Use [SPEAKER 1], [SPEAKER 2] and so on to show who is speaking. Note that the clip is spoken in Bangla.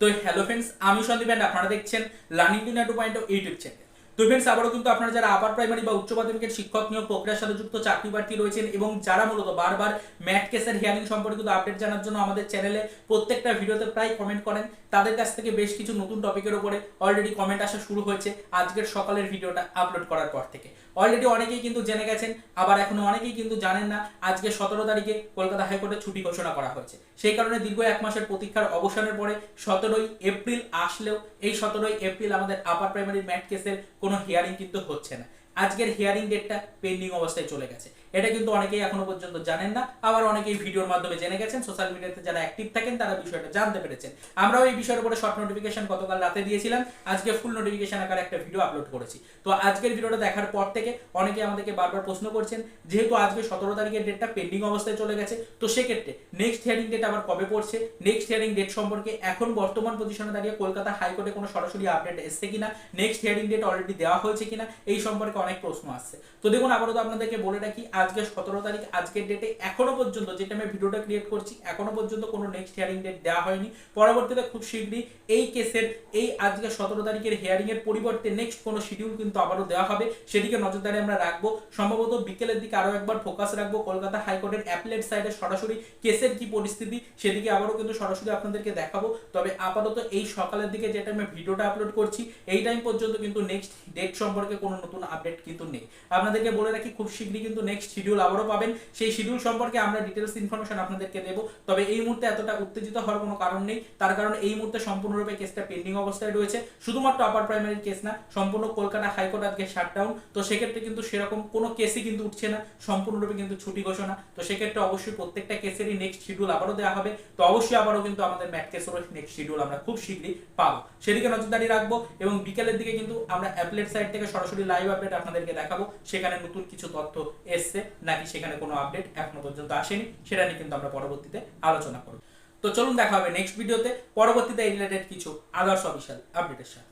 [SPEAKER 1] তো হ্যালো ফ্রেন্ডস আমি সন্দীপ অ্যান্ড আপনারা দেখছেন learning to to point YouTube channel তো ফ্রেন্ডস আবারও কিন্তু আপনারা যারা আপার প্রাইমারি বা উচ্চ মাধ্যমিকের শিক্ষক নিয়োগ প্রক্রিয়ার সাথে যুক্ত চাকরি প্রার্থী রয়েছেন এবং যারা মূলত বারবার ম্যাট কেসের হিয়ারিং সম্পর্কিত আপডেট জানার জন্য আমাদের চ্যানেলে প্রত্যেকটা ভিডিওতে প্রায় কমেন্ট করেন, তাদের কাছ থেকে বেশ কিছু নতুন টপিকের উপরে অলরেডি কমেন্ট আসা শুরু হয়েছে আজকের সকালের ভিডিওটা আপলোড করার পর থেকে। অলরেডি অনেকেই কিন্তু জেনে গেছেন, আবার এখনও অনেকেই কিন্তু জানেন না, আজকে সতেরো তারিখে কলকাতা হাইকোর্টে ছুটি ঘোষণা করা হয়েছে। সেই কারণে দীর্ঘ এক মাসের প্রতীক্ষার অবসানের পরে সতেরোই এপ্রিল আসলেও এই সতেরোই এপ্রিল আমাদের আপার প্রাইমারি ম্যাট কেসের কোনো হিয়ারিং কিন্তু হচ্ছে না। আজকের হিয়ারিং ডেটটা পেন্ডিং অবস্থায় চলে গেছে। এটা কিন্তু অনেকেই এখনও পর্যন্ত জানেন না। আবার অনেকেই ভিডিওর মাধ্যমে জেনে গেছেন। সোশ্যাল মিডিয়াতে যারা অ্যাক্টিভ থাকেন, তারা বিষয়টা জানতে পেরেছেন। আমরাও এই বিষয়ের উপরে শর্ট নোটিফিকেশন গতকাল রাতে দিয়েছিলাম। আজকে ফুল নোটিফিকেশন আকারে একটা ভিডিও আপলোড করেছি। তো আজকের ভিডিওটা দেখার পর থেকে অনেকে আমাদেরকে বারবার প্রশ্ন করছেন, যেহেতু আজকে সতেরো তারিখের ডেটটা পেন্ডিং অবস্থায় চলে গেছে, তো সেক্ষেত্রে নেক্সট হিয়ারিং ডেট আবার কবে পড়ছে? নেক্সট হিয়ারিং ডেট সম্পর্কে এখন বর্তমান পজিশনে দাঁড়িয়ে কলকাতা হাইকোর্টে কোনো সরাসরি আপডেট এসছে কিনা? নেক্সট হিয়ারিং ডেট অলরেডি দেওয়া হয়েছে কিনা? এই সম্পর্কে অনেক প্রশ্ন আসছে। তো দেখুন আবারও তো আপনাদেরকে বলে রাখি আজকে সতেরো তারিখ, আজকের ডেটে এখনও পর্যন্ত যেটা আমি ভিডিওটা ক্রিয়েট করছি, এখনও পর্যন্ত কোনো নেক্সট হিয়ারিং ডেট দেওয়া হয়নি। পরবর্তীতে খুব শীঘ্রই এই কেসের এই আজকে সতেরো তারিখের হিয়ারিং এর পরিবর্তে নেক্সট কোনো শিডিউল কিন্তু আবারও দেওয়া হবে। সেদিকে নজরদারি আমরা রাখব। সম্ভবত বিকেলের দিকে আরও একবার ফোকাস রাখব। কলকাতা হাইকোর্টের অ্যাপলেট সাইডে সরাসরি কেসের কি পরিস্থিতি, সেদিকে আবারও কিন্তু সরাসরি আপনাদেরকে দেখাবো। তবে আপাতত এই সকালের দিকে যেটা আমি ভিডিওটা আপলোড করছি, এই টাইম পর্যন্ত কিন্তু নেক্সট ডেট সম্পর্কে কোনো নতুন আপডেট কিন্তু নেই। আপনাদেরকে বলে রাখি, খুব শীঘ্রই কিন্তু নেক্সট শিডিউল আবারও পাবেন। সেই শিডিউল সম্পর্কে আমরা ডিটেলস ইনফরমেশন আপনাদেরকে দেবো। তবে এই মুহূর্তে এতটা উত্তেজিত হওয়ার কোনো কারণ নেই। তার কারণ এই মুহূর্তে সম্পূর্ণরূপে কেসটা পেন্ডিং অবস্থায় রয়েছে। শুধুমাত্র আপার প্রাইমারি কেস না, সম্পূর্ণ কলকাতা হাইকোর্ট আজকে শাটডাউন তো সেক্ষেত্রে কিন্তু সেরকম কোনো কেসই কিন্তু উঠছে না। সম্পূর্ণরূপে কিন্তু ছুটি ঘোষণা। তো সেক্ষেত্রে অবশ্যই প্রত্যেকটা কেসেরই নেক্সট শিডিউল আবারও দেওয়া হবে। তো অবশ্যই আবারও কিন্তু আমাদের ম্যাট কেসেরও নেক্সট শিডিউল আমরা খুব শীঘ্রই পাবো। সেদিকে নজরদারি রাখব এবং বিকেলের দিকে কিন্তু আমরা অ্যাপলেট সাইট থেকে সরাসরি লাইভ আপডেট আপনাদেরকে দেখাবো। সেখানে নতুন কিছু তথ্য এসছে নাকি সেখানে কোনো আপডেট এখনও পর্যন্ত আসেনি, সেটা নিয়ে কিন্তু আমরা পরবর্তীতে আলোচনা করব। তো চলুন দেখা হবে নেক্সট ভিডিওতে পরবর্তীতে এই রিলেটেড কিছু আদার্স অফিসিয়াল আপডেটের সাথে।